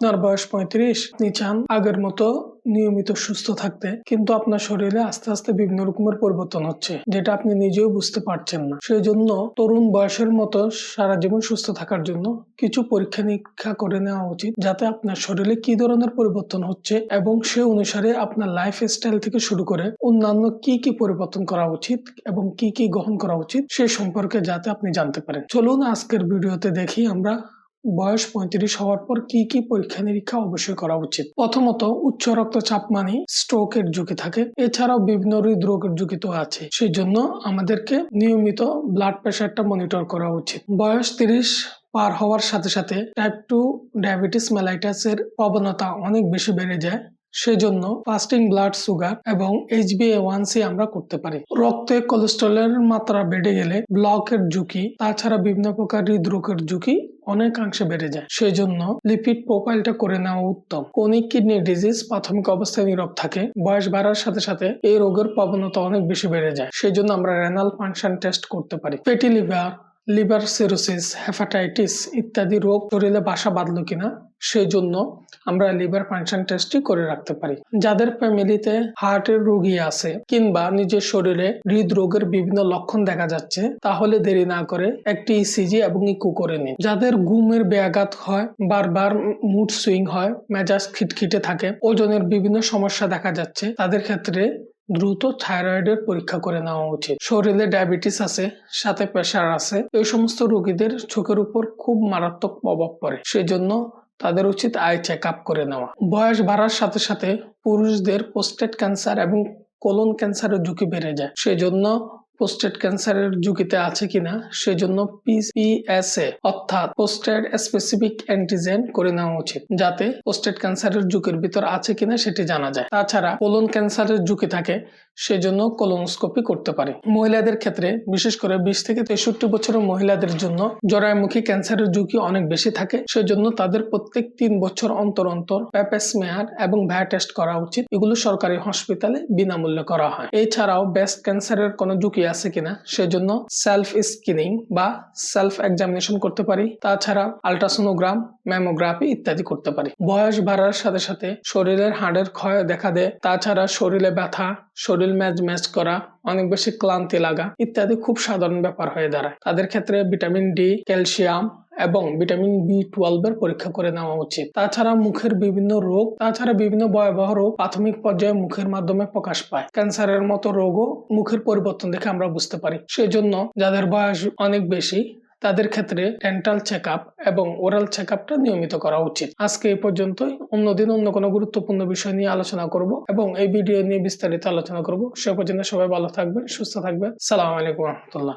আপনার বয়স পঁয়ত্রিশ, আপনি চান আগের মতো নিয়মিত সুস্থ থাকতে, কিন্তু আপনার শরীরে আস্তে আস্তে বিভিন্ন রকমের পরিবর্তন হচ্ছে, যেটা আপনি নিজেও বুঝতে পারছেন না। সেই জন্য তরুণ বয়সের মতো সারা জীবন সুস্থ থাকার জন্য কিছু পরীক্ষা নিরীক্ষা করে নেওয়া উচিত, যাতে আপনার শরীরে কি ধরনের পরিবর্তন হচ্ছে এবং সে অনুসারে আপনার লাইফ স্টাইল থেকে শুরু করে অন্যান্য কি কি পরিবর্তন করা উচিত এবং কি কি গ্রহণ করা উচিত, সে সম্পর্কে যাতে আপনি জানতে পারেন। চলুন আজকের ভিডিওতে দেখি আমরা বয়স পঁয়ত্রিশ হওয়ার পর কি কি পরীক্ষা নিরীক্ষা অবশ্যই করা উচিত? প্রথমত, উচ্চ রক্তচাপ মানে স্ট্রোকের ঝুঁকি থাকে। এছাড়াও বিভিন্ন হৃদরোগের ঝুঁকি তো আছে। সেই জন্য আমাদেরকে নিয়মিত ব্লাড প্রেশারটা মনিটর করা উচিত। বয়স তিরিশ পার হওয়ার সাথে সাথে টাইপ টু ডায়াবেটিস মেলাইটাস এর প্রবণতা অনেক বেশি বেড়ে যায়। সেজন্য ফাস্টিং ব্লাড সুগার এবং ওয়ান সি আমরা করতে পারি। রক্তে কোলেস্ট্রলের মাত্রা বেড়ে গেলে ব্লকের ঝুঁকি, তাছাড়া বিভিন্ন প্রকার হৃদরোগের ঝুঁকি অনেকাংশে বেড়ে যায়। সেই জন্য লিপিড প্রোফাইলটা করে নেওয়া উত্তম। কোনিক কিডনি ডিজিজ প্রাথমিক অবস্থায় নীরব থাকে। বয়স বাড়ার সাথে সাথে এই রোগের প্রবণতা অনেক বেশি বেড়ে যায়। সেই জন্য আমরা রেনাল ফাংশন টেস্ট করতে পারি। Fatty liver liver cirrhosis, hepatitis ইত্যাদি রোগ শরীরে বাসা বাঁধলো কিনা সেই জন্য আমরা লিভার ফাংশন টেস্টই করে রাখতে পারি। যাদের ফ্যামিলিতে হার্টের রোগী আছে কিংবা নিজের শরীরে হৃদরোগের বিভিন্ন লক্ষণ দেখা যাচ্ছে, তাহলে দেরি না করে একটি ইসিজি এবং ইকো করে নিন। যাদের ঘুমের ব্যাঘাত হয়, বারবার মুড সুইং হয়, মেজাজ খিটখিটে থাকে, ওজনের বিভিন্ন সমস্যা দেখা যাচ্ছে, তাদের ক্ষেত্রে দ্রুত থাইরয়েডের পরীক্ষা করে নেওয়া উচিত। শরীরে ডায়াবেটিস আছে, সাথে প্রেশার আছে, এই সমস্ত রোগীদের চোখের উপর খুব মারাত্মক প্রভাব পড়ে। সেজন্য তাদের উচিত আই চেক আপ করে নেওয়া। বয়স বাড়ার সাথে সাথে পুরুষদের পোস্টেট ক্যান্সার এবং কোলন ক্যান্সারের ঝুঁকি বেড়ে যায়। সেজন্য পোস্টেট ক্যান্সারের ঝুঁকিতে আছে কিনা, সেজন্য পিএসএ অর্থাৎ পোস্টেড স্পেসিফিক অ্যান্টিজেন করে নেওয়া উচিত, যাতে পোস্টেট ক্যান্সারের ঝুঁকির ভিতর আছে কিনা সেটি জানা যায়। তাছাড়া কোলন ক্যান্সারের ঝুঁকি থাকে, সেজন্য কোলোনোস্কোপি করতে পারে। মহিলাদের ক্ষেত্রে, বিশেষ করে বিশ থেকে তেষট্টি বছরের মহিলাদের জন্য জরায়ুমুখী ক্যান্সারের ঝুঁকি অনেক বেশি থাকে, সেজন্য তাদের প্রত্যেক তিন বছর অন্তর অন্তর প্যাপেসমেয়ার এবং ভ্যা টেস্ট করা উচিত। এগুলো সরকারি হসপিটালে বিনামূল্যে করা হয়। এছাড়াও ব্রেস্ট ক্যান্সারের কোনো ঝুঁকি আছে কিনা, সেজন্য সেলফ স্ক্রিনিং বা সেলফ এক্সামিনেশন করতে পারি। তাছাড়া আলট্রাসোনোগ্রাম ম্যামোগ্রাফি ইত্যাদি করতে পারি। বয়স বাড়ার সাথে সাথে শরীরের হাড়ের ক্ষয় দেখা দেয়। তাছাড়া শরীরে ব্যথা, শরীর ম্যাচ ম্যাচ করা, অনেক বেশি ক্লান্তি লাগা ইত্যাদি খুব সাধারণ ব্যাপার হয়ে দাঁড়ায়। তাদের ক্ষেত্রে ভিটামিন ডি, ক্যালসিয়াম এবং ভিটামিন বি টুয়েলভ এর পরীক্ষা করে নেওয়া উচিত। তাছাড়া মুখের বিভিন্ন রোগ, তাছাড়া বিভিন্ন ভয়াবহ রোগ প্রাথমিক পর্যায়ে মুখের মাধ্যমে প্রকাশ পায়। ক্যান্সারের মতো রোগও মুখের পরিবর্তন দেখে আমরা বুঝতে পারি। সেই জন্য যাদের বয়স অনেক বেশি, তাদের ক্ষেত্রে ডেন্টাল চেক এবং ওরাল চেক নিয়মিত করা উচিত। আজকে এই পর্যন্তই। অন্যদিন অন্য কোনো গুরুত্বপূর্ণ বিষয় নিয়ে আলোচনা করব এবং এই ভিডিও নিয়ে বিস্তারিত আলোচনা করব। সে পর্যন্ত সবাই ভালো থাকবেন, সুস্থ থাকবেন। সালাম আলাইকুম রহমতুল্লাহ।